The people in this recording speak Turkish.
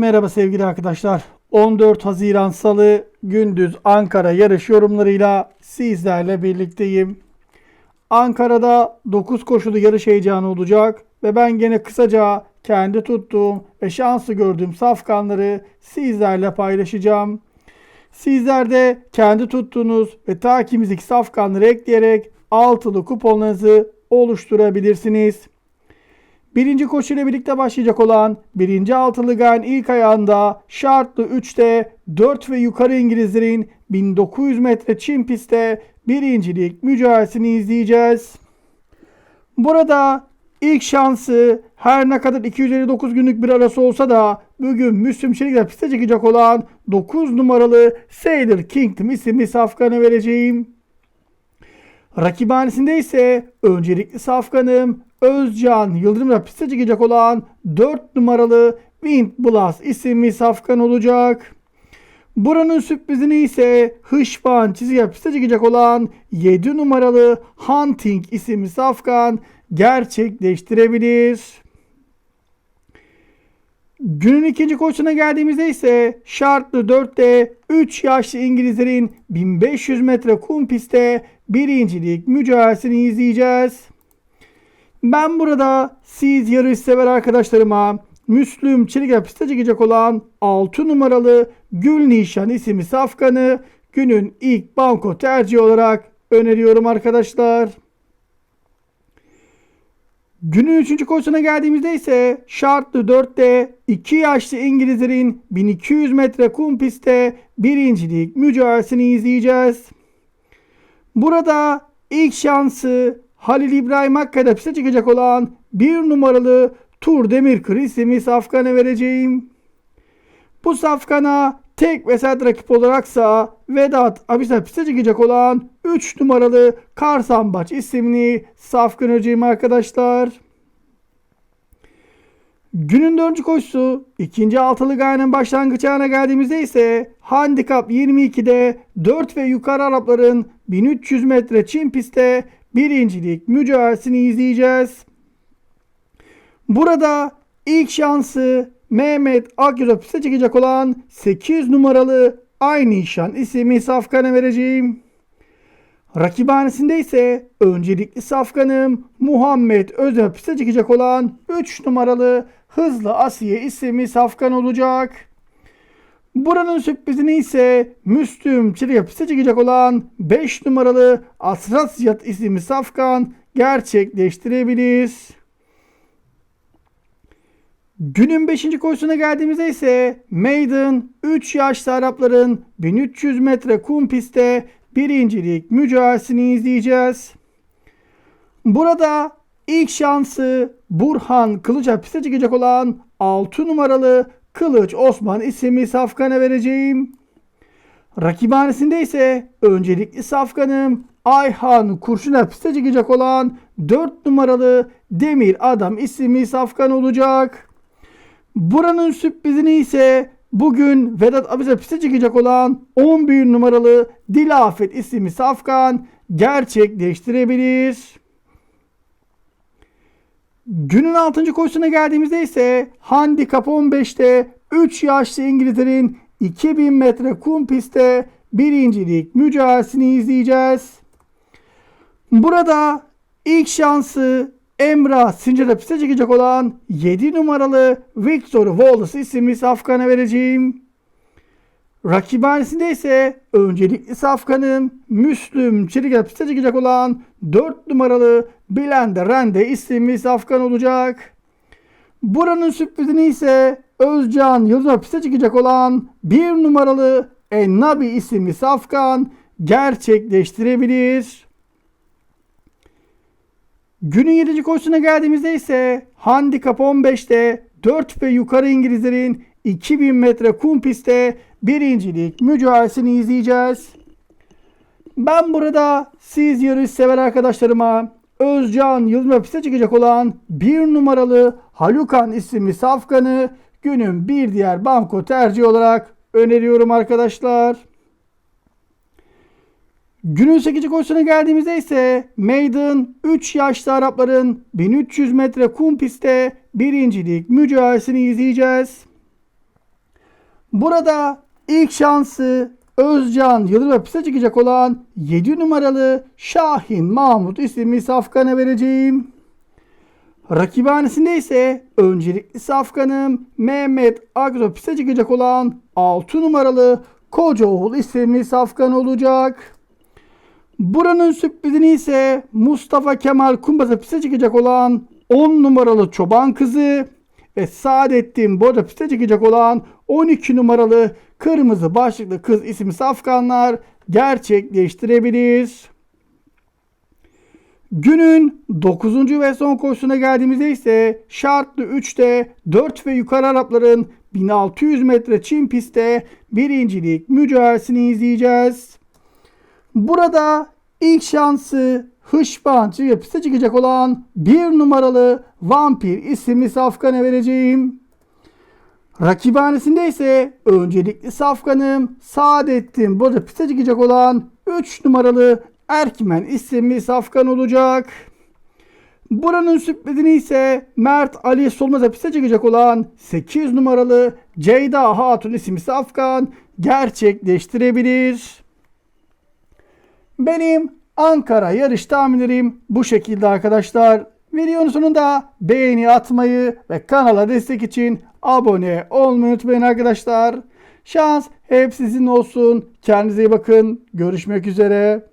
Merhaba sevgili arkadaşlar. 14 Haziran Salı gündüz Ankara yarış yorumlarıyla sizlerle birlikteyim. Ankara'da 9 koşulu yarış heyecanı olacak ve ben gene kısaca kendi tuttuğum ve şansı gördüğüm safkanları sizlerle paylaşacağım. Sizler de kendi tuttuğunuz ve takibimizdeki safkanları ekleyerek altılı kuponlarınızı oluşturabilirsiniz. Birinci koşuyla birlikte başlayacak olan birinci altılı gayen ilk ayağında şartlı 3'te 4 ve yukarı İngilizlerin 1900 metre çim pistte birincilik mücadelesini izleyeceğiz. Burada ilk şansı her ne kadar 259 günlük bir arası olsa da bugün Müslüm Çelik'le piste çıkacak olan 9 numaralı Sailor Kingdom isimli safkanı vereceğim. Rakibhanesinde ise öncelikli safkanım Özcan Yıldırım'la piste çıkacak olan 4 numaralı Wind Blast isimli safkan olacak. Buranın sürprizini ise Hışban çizgiye piste çıkacak olan 7 numaralı Hunting isimli safkan gerçekleştirebilir. Günün ikinci koşusuna geldiğimizde ise şartlı 4'te 3 yaşlı İngilizlerin 1500 metre kum pistte birincilik mücadelesini izleyeceğiz. Ben burada siz yarış sever arkadaşlarıma Müslüm Çelik'e piste çıkacak olan 6 numaralı Gül Nişan isimli safkanı günün ilk banko tercihi olarak öneriyorum arkadaşlar. Günün 3. koşusuna geldiğimizde ise şartlı 4'te 2 yaşlı İngilizlerin 1200 metre kum pistte birincilik mücadelesini izleyeceğiz. Burada ilk şansı Halil İbrahim Hakkı'da piste çıkacak olan bir numaralı Tur Demirkır isimli safkana vereceğim. Bu safkana tek ve rakip olaraksa Vedat Abis'e piste çıkacak olan 3 numaralı Karsambaç isimli safkan öceyim arkadaşlar. Günün dördüncü koşusu ikinci altılı gayenin başlangıç ayağına geldiğimizde ise handikap 22'de 4 ve yukarı Arapların 1300 metre çim pistte birincilik mücadelesini izleyeceğiz. Burada ilk şansı Mehmet Akyüz'e çıkacak olan 8 numaralı Aynı İşan isimli safkana vereceğim. Rakibhanesinde ise öncelikli safkanım Muhammed Öz'e piste çıkacak olan 3 numaralı Hızlı Asiye isimli safkan olacak. Buranın sürprizini ise Müslüm Çelik'e piste çıkacak olan 5 numaralı Asrasyat isimli safkan gerçekleştirebilir. Günün 5. koşusuna geldiğimizde ise Maiden 3 yaşlı Arapların 1300 metre kum pistte birincilik mücadelesini izleyeceğiz. Burada ilk şansı Burhan Kılıç'a piste çıkacak olan 6 numaralı Kılıç Osman isimli safkana vereceğim. Rakibhanesinde ise öncelikli safkanım Ayhan Kurşun'a piste çıkacak olan 4 numaralı Demir Adam isimli safkan olacak. Buranın sürprizini ise bugün Vedat Abis'e piste çıkacak olan 11 numaralı Dilafet isimli safkan gerçekleştirebilir. Günün 6. koşusuna geldiğimizde ise handikap 15'te 3 yaşlı İngilizlerin 2000 metre kum pistte birincilik mücadelesini izleyeceğiz. Burada ilk şansı Emrah Sincar'a piste çıkacak olan 7 numaralı Victor Wallace isimli safkana vereceğim. Rakibhanesinde ise öncelikli safkanım Müslüm Çelik'e piste çıkacak olan 4 numaralı Blende Rende isimli safkan olacak. Buranın sürprizini ise Özcan Yıldız'a piste çıkacak olan 1 numaralı Ennabi isimli safkan gerçekleştirebilir. Günün 7. koşusuna geldiğimizde ise handikap 15'te 4 ve yukarı İngilizlerin 2000 metre kum pistte birincilik mücadelesini izleyeceğiz. Ben burada siz yarış sever arkadaşlarıma Özcan Yıldırım piste çıkacak olan bir numaralı Halukan isimli safkanı günün bir diğer banko tercih olarak öneriyorum arkadaşlar. Günün 8. koşusuna geldiğimizde ise Maiden 3 yaşlı Arapların 1300 metre kum pistte birincilik mücadelesini izleyeceğiz. Burada ilk şansı Özcan Yıldırım hapise çıkacak olan 7 numaralı Şahin Mahmut isimli safkana vereceğim. Rakibhanesinde ise öncelikli safkanım Mehmet Agropis'e çıkacak olan 6 numaralı Kocaoğul isimli safkan olacak. Buranın sürprizini ise Mustafa Kemal Kumbas'a piste çıkacak olan 10 numaralı çoban kızı ve Saadettin Boda piste çıkacak olan 12 numaralı kırmızı başlıklı kız isimli safkanlar gerçekleştirebilir. Günün 9. ve son koşusuna geldiğimizde ise şartlı 3'te 4 ve yukarı Arapların 1600 metre çim pistte birincilik mücadelesini izleyeceğiz. Burada ilk şansı Hışban ve piste çıkacak olan bir numaralı Vampir isimli safkana vereceğim. Rakibhanesinde ise öncelikli safkanım Saadettin Boda piste çıkacak olan 3 numaralı Erkmen isimli safkan olacak. Buranın sürprizini ise Mert Ali Solmaz'a piste çıkacak olan 8 numaralı Ceyda Hatun isimli safkan gerçekleştirebilir. Benim Ankara yarış tahminlerim bu şekilde arkadaşlar. Videonun sonunda beğeni atmayı ve kanala destek için abone olmayı unutmayın arkadaşlar. Şans hep sizin olsun. Kendinize iyi bakın. Görüşmek üzere.